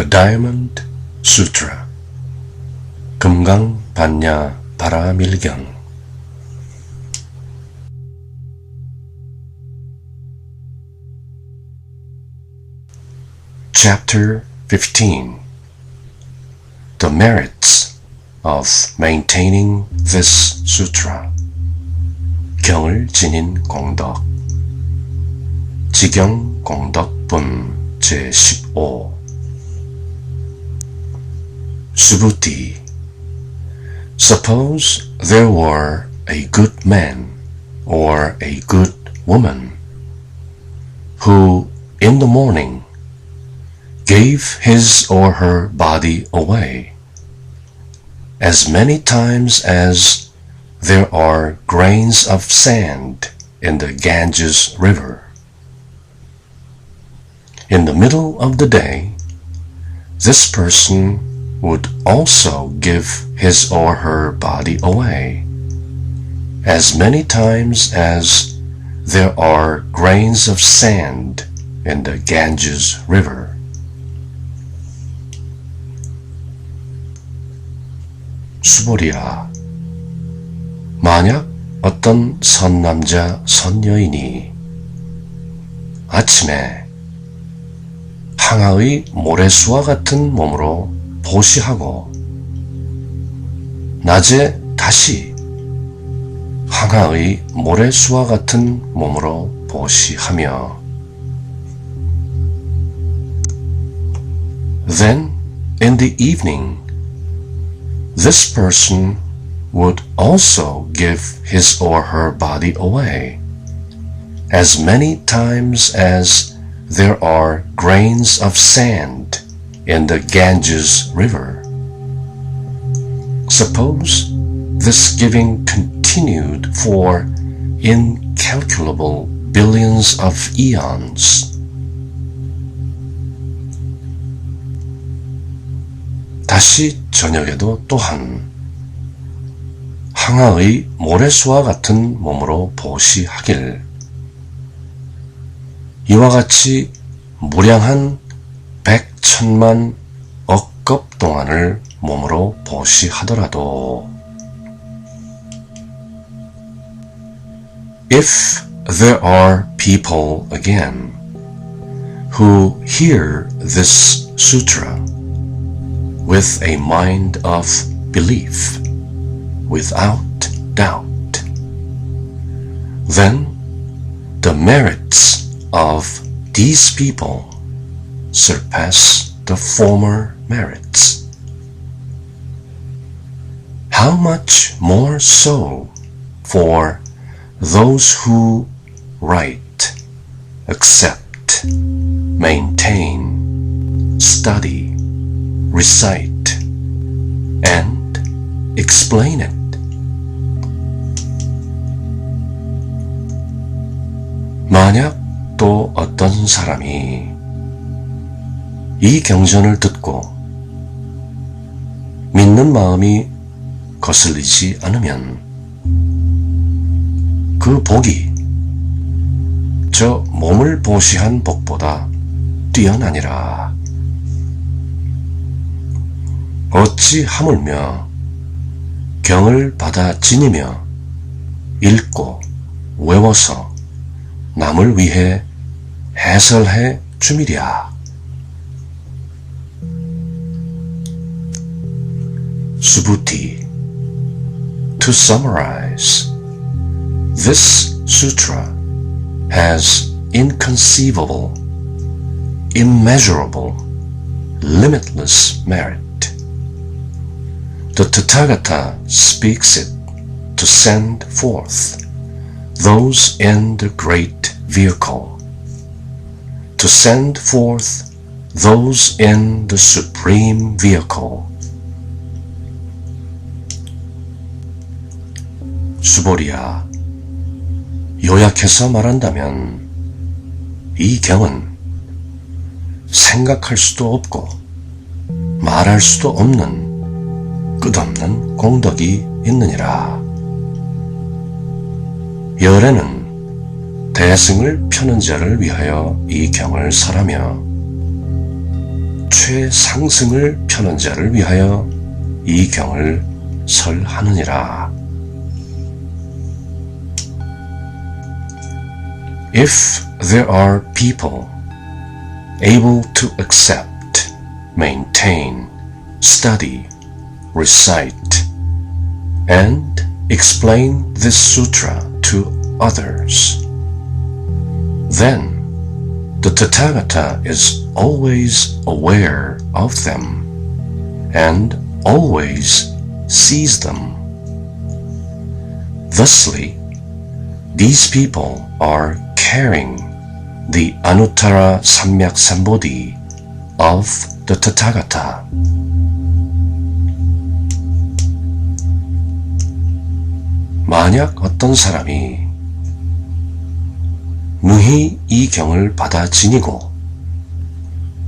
The Diamond Sutra 금강 반야 바라밀경 Chapter 15 The merits of maintaining this sutra 경을 지닌 공덕 지경 공덕분 제15 Subhuti Suppose there were a good man or a good woman who in the morning gave his or her body away as many times as there are grains of sand in the Ganges River. In the middle of the day, this person would also give his or her body away as many times as there are grains of sand in the Ganges River. 수보리라. 만약 어떤 선남자, 선여인이 아침에 항아의 모래수와 같은 몸으로 보시하고 낮에 다시 항아의 모래수와 같은 몸으로 보시하며 Then in the evening this person would also give his or her body away as many times as there are grains of sand In the Ganges River. Suppose this giving continued for incalculable billions of eons. 다시 저녁에도 또한 항아의 모래수와 같은 몸으로 보시하길 이와 같이 무량한 백 천만 억겁 동안을 몸으로 보시하더라도 If there are people again who hear this sutra with a mind of belief, without doubt, then the merits of these people surpass the former merits. How much more so for those who write, accept, maintain, study, recite, and explain it. 만약 또 어떤 사람이 이 경전을 듣고 믿는 마음이 거슬리지 않으면 그 복이 저 몸을 보시한 복보다 뛰어나니라. 어찌 하물며 경을 받아 지니며 읽고 외워서 남을 위해 해설해 주미랴. Subhuti. To summarize, this sutra has inconceivable, immeasurable, limitless merit. The Tathagata speaks it to send forth those in the great vehicle, to send forth those in the supreme vehicle. 수보리야, 요약해서 말한다면 이 경은 생각할 수도 없고 말할 수도 없는 끝없는 공덕이 있느니라. 열애는 대승을 펴는 자를 위하여 이 경을 설하며 최상승을 펴는 자를 위하여 이 경을 설하느니라. If there are people able to accept, maintain, study, recite, and explain this sutra to others, then the Tathagata is always aware of them and always sees them. Thusly, these people are carrying the Anuttara Samyak Sambodhi of the Tathagata. 만약 어떤 사람이 무희 이 경을 받아 지니고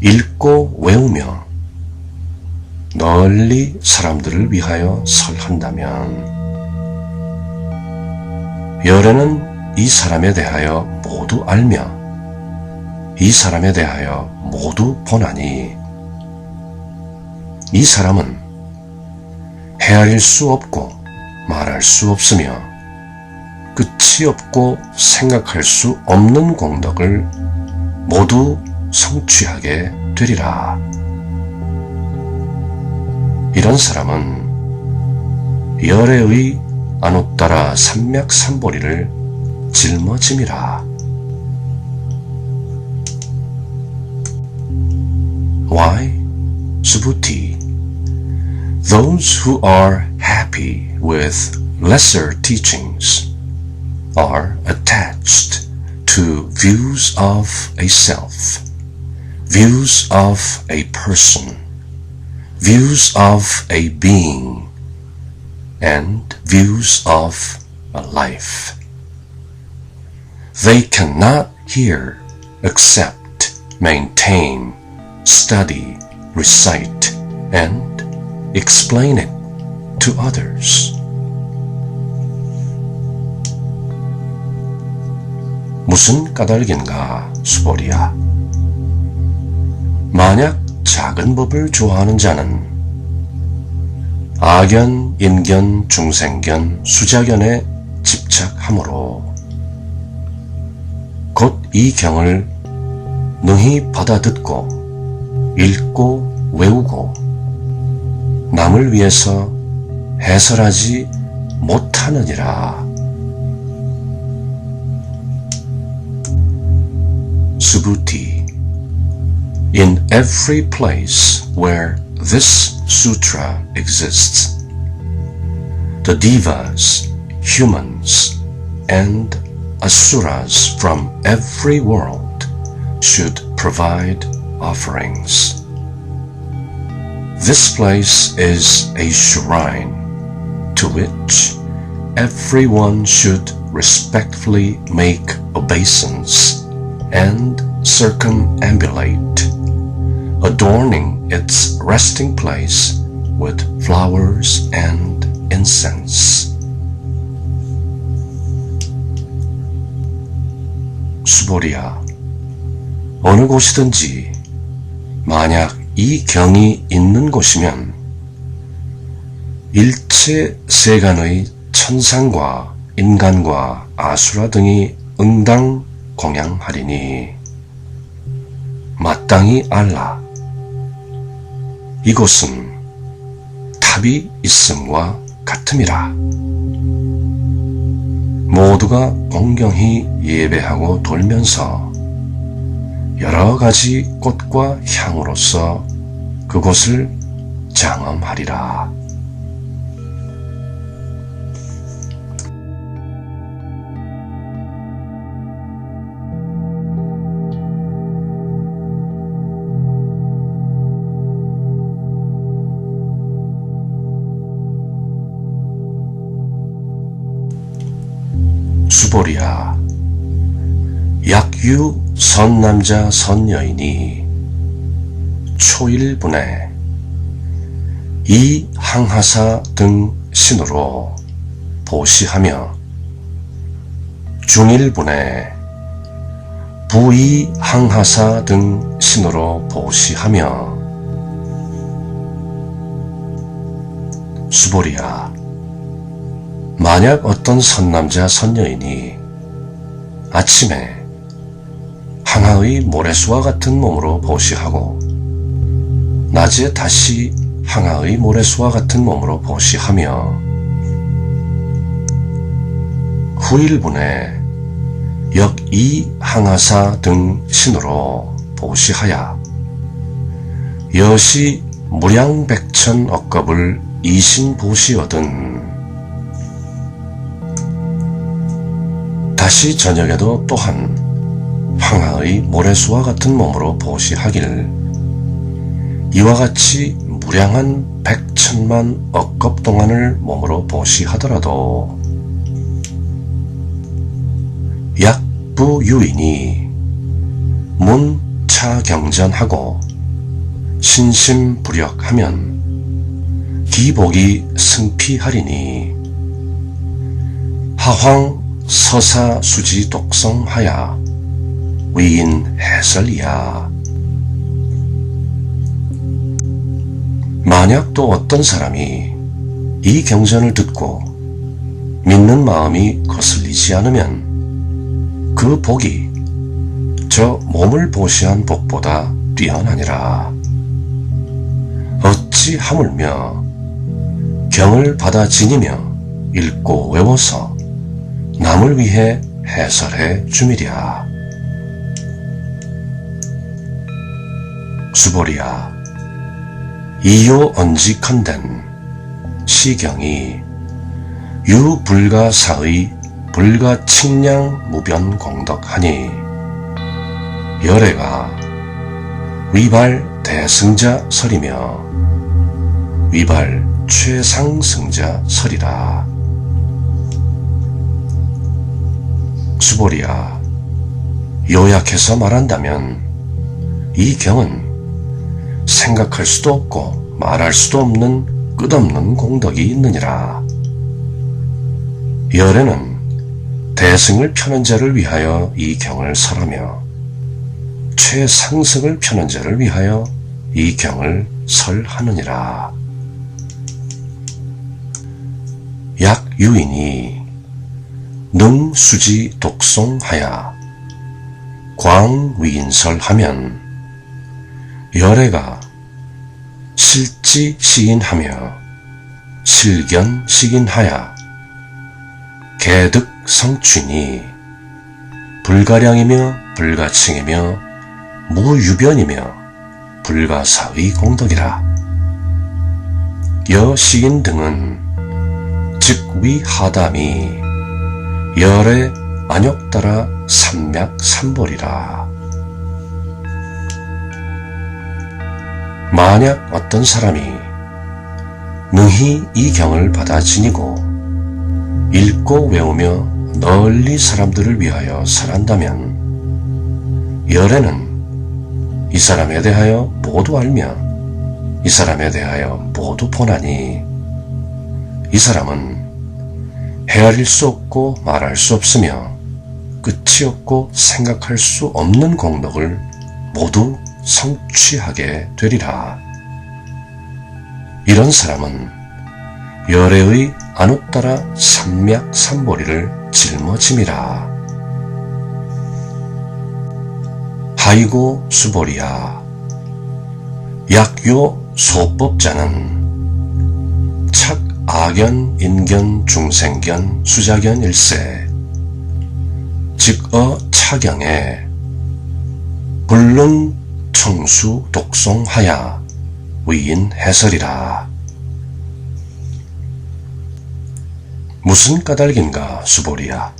읽고 외우며 널리 사람들을 위하여 설한다면 열애는 이 사람에 대하여 모두 알며 이 사람에 대하여 모두 보나니 이 사람은 헤아릴 수 없고 말할 수 없으며 끝이 없고 생각할 수 없는 공덕을 모두 성취하게 되리라. 이런 사람은 열애의 아노따라 삼맥삼보리를 짊어짐이라. Why? Subhuti. Those who are happy with lesser teachings are attached to views of a self, views of a person, views of a being, and views of a life. They cannot hear, accept, maintain, study, recite, and explain it to others. 무슨 까닭인가, 수보리야. 만약 작은 법을 좋아하는 자는 악견, 인견, 중생견, 수자견에 집착하므로 곧 이 경을 능히 받아듣고 읽고 외우고 남을 위해서 해설하지 못하느니라. Subhuti. In every place where this sutra exists, the devas, humans, and asuras from every world should provide offerings. This place is a shrine to which everyone should respectfully make obeisance and circumambulate, adorning its resting place with flowers and incense. 수보리야, 어느 곳이든지 만약 이 경이 있는 곳이면 일체 세간의 천상과 인간과 아수라 등이 응당 공양하리니 마땅히 알라. 이곳은 탑이 있음과 같음이라. 모두가 공경히 예배하고 돌면서 여러 가지 꽃과 향으로서 그곳을 장엄하리라. 코리아 약유 선남자 선여인이 초일분에 이항하사 등 신으로 보시하며 중일분에 부이항하사 등 신으로 보시하며 수보리아 만약 어떤 선남자 선여인이 아침에 항하의 모래수와 같은 몸으로 보시하고 낮에 다시 항하의 모래수와 같은 몸으로 보시하며 후일분에 역이 항하사 등 신으로 보시하야 여시 무량백천 억겁을 이신보시거든 다시 저녁에도 또한 황하의 모래수와 같은 몸으로 보시하기를 이와 같이 무량한 백천만 억겁 동안을 몸으로 보시하더라도 약부유인이 문차경전하고 신심부력하면 기복이 승피하리니 하황 서사수지 독성하야 위인 해설이야. 만약 또 어떤 사람이 이 경전을 듣고 믿는 마음이 거슬리지 않으면 그 복이 저 몸을 보시한 복보다 뛰어나니라. 어찌 하물며 경을 받아 지니며 읽고 외워서 남을 위해 해설해 주미랴. 수보리야. 이요 언지컨댄 시경이 유불가사의 불가칭량 무변 공덕하니 열애가 위발 대승자 설이며 위발 최상승자 설이라. 수보리야, 요약해서 말한다면 이 경은 생각할 수도 없고 말할 수도 없는 끝없는 공덕이 있느니라. 열애는 대승을 펴는 자를 위하여 이 경을 설하며 최상승을 펴는 자를 위하여 이 경을 설하느니라. 약유인이 능수지 독송하야. 광위인설하면 열애가 실지 시인하며 실견 시인하야. 개득 성춘이 불가량이며 불가칭이며 무유변이며 불가사의 공덕이라. 여시인 등은 즉위 하담이 열의 안욕 따라 삼맥 삼볼이라. 만약 어떤 사람이 능히 이 경을 받아 지니고 읽고 외우며 널리 사람들을 위하여 설한다면 열에는 이 사람에 대하여 모두 알며 이 사람에 대하여 모두 보나니 이 사람은 헤아릴 수 없고 말할 수 없으며 끝이 없고 생각할 수 없는 공덕을 모두 성취하게 되리라. 이런 사람은 열애의 안웃 따라 삼맥 삼보리를 짊어짐이라. 하이고 수보리야. 약요 소법자는 착 악견 인견 중생견 수자견 일세 즉어 차경에 불능 청수 독송하야 위인 해설이라. 무슨 까닭인가 수보리야.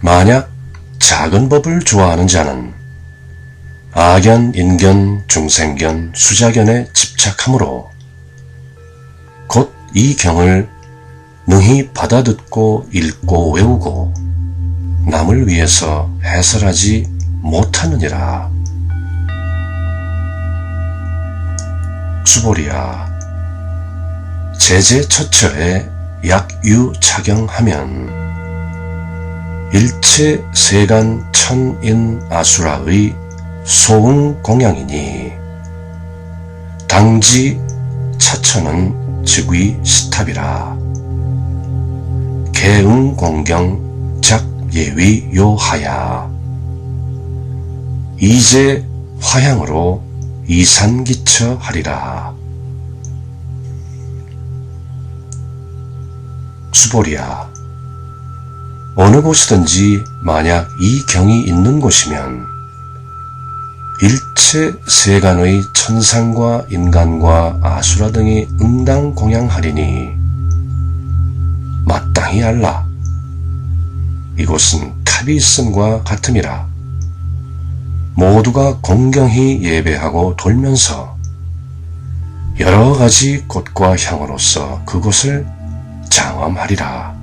만약 작은 법을 좋아하는 자는 악견, 인견, 중생견, 수자견에 집착하므로 곧 이 경을 능히 받아듣고 읽고 외우고 남을 위해서 해설하지 못하느니라. 수보리야, 제제 처처에 약유 착용하면 일체 세간 천인 아수라의 소응 공양이니 당지 차처는 즉위 시탑이라. 개응공경 작예위 요하야. 이제 화양으로 이산기처 하리라. 수보리야. 어느 곳이든지 만약 이 경이 있는 곳이면 일체 세간의 천상과 인간과 아수라 등이 응당 공양하리니 마땅히 알라. 이곳은 있음과 같음이라. 모두가 공경히 예배하고 돌면서 여러 가지 꽃과 향으로서 그곳을 장엄하리라.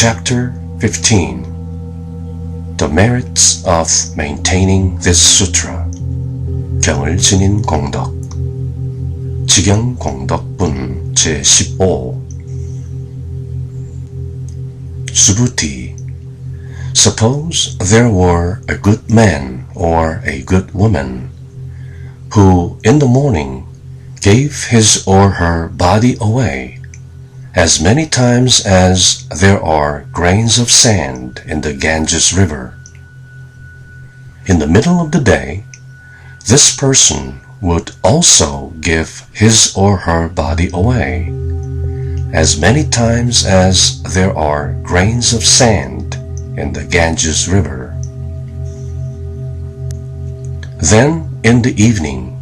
Chapter 15 The Merits of Maintaining this Sutra 경을 지닌 공덕 지경 공덕분 제15 Subhuti Suppose there were a good man or a good woman who in the morning gave his or her body away as many times as there are grains of sand in the Ganges River. In the middle of the day, this person would also give his or her body away, as many times as there are grains of sand in the Ganges River. Then, in the evening,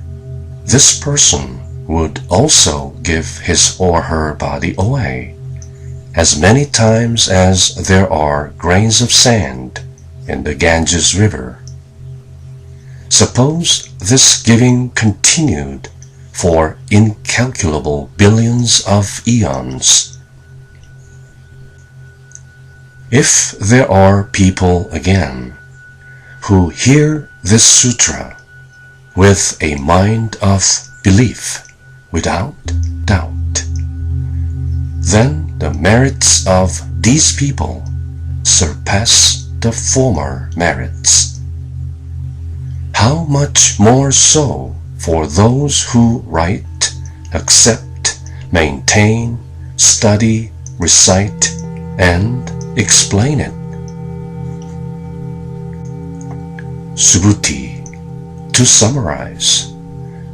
this person would also give his or her body away, as many times as there are grains of sand in the Ganges River. Suppose this giving continued for incalculable billions of eons. If there are people again who hear this sutra with a mind of belief, without doubt. Then the merits of these people surpass the former merits. How much more so for those who write, accept, maintain, study, recite, and explain it. Subhuti. To summarize,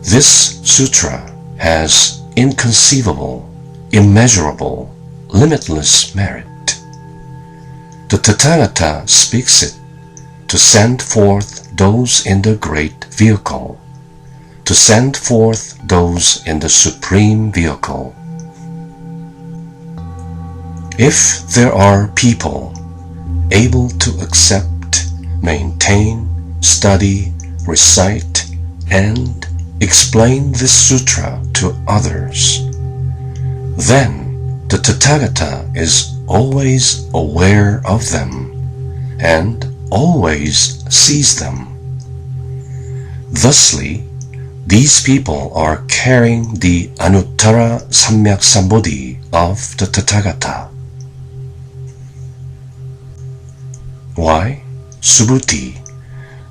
this sutra has inconceivable, immeasurable, limitless merit. The Tathagata speaks it to send forth those in the great vehicle, to send forth those in the supreme vehicle. If there are people able to accept, maintain, study, recite, and explain this sutra to others, then the Tathagata is always aware of them and always sees them. Thusly, these people are carrying the Anuttara Samyak Sambodhi of the Tathagata. Why? Subhuti.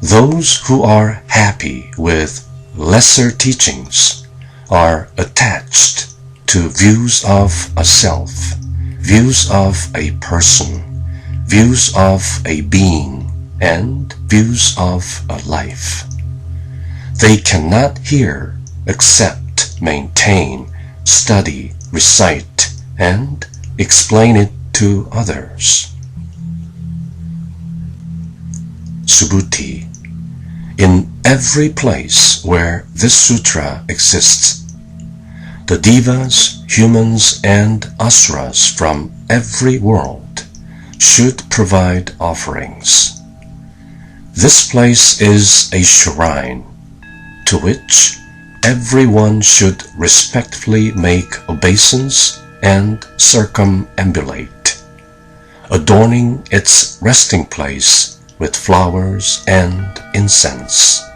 Those who are happy with lesser teachings are attached to views of a self, views of a person, views of a being, and views of a life. They cannot hear, accept, maintain, study, recite, and explain it to others. Subhuti in every place where this sutra exists. The devas, humans, and asuras from every world should provide offerings. This place is a shrine to which everyone should respectfully make obeisance and circumambulate, adorning its resting place with flowers and incense.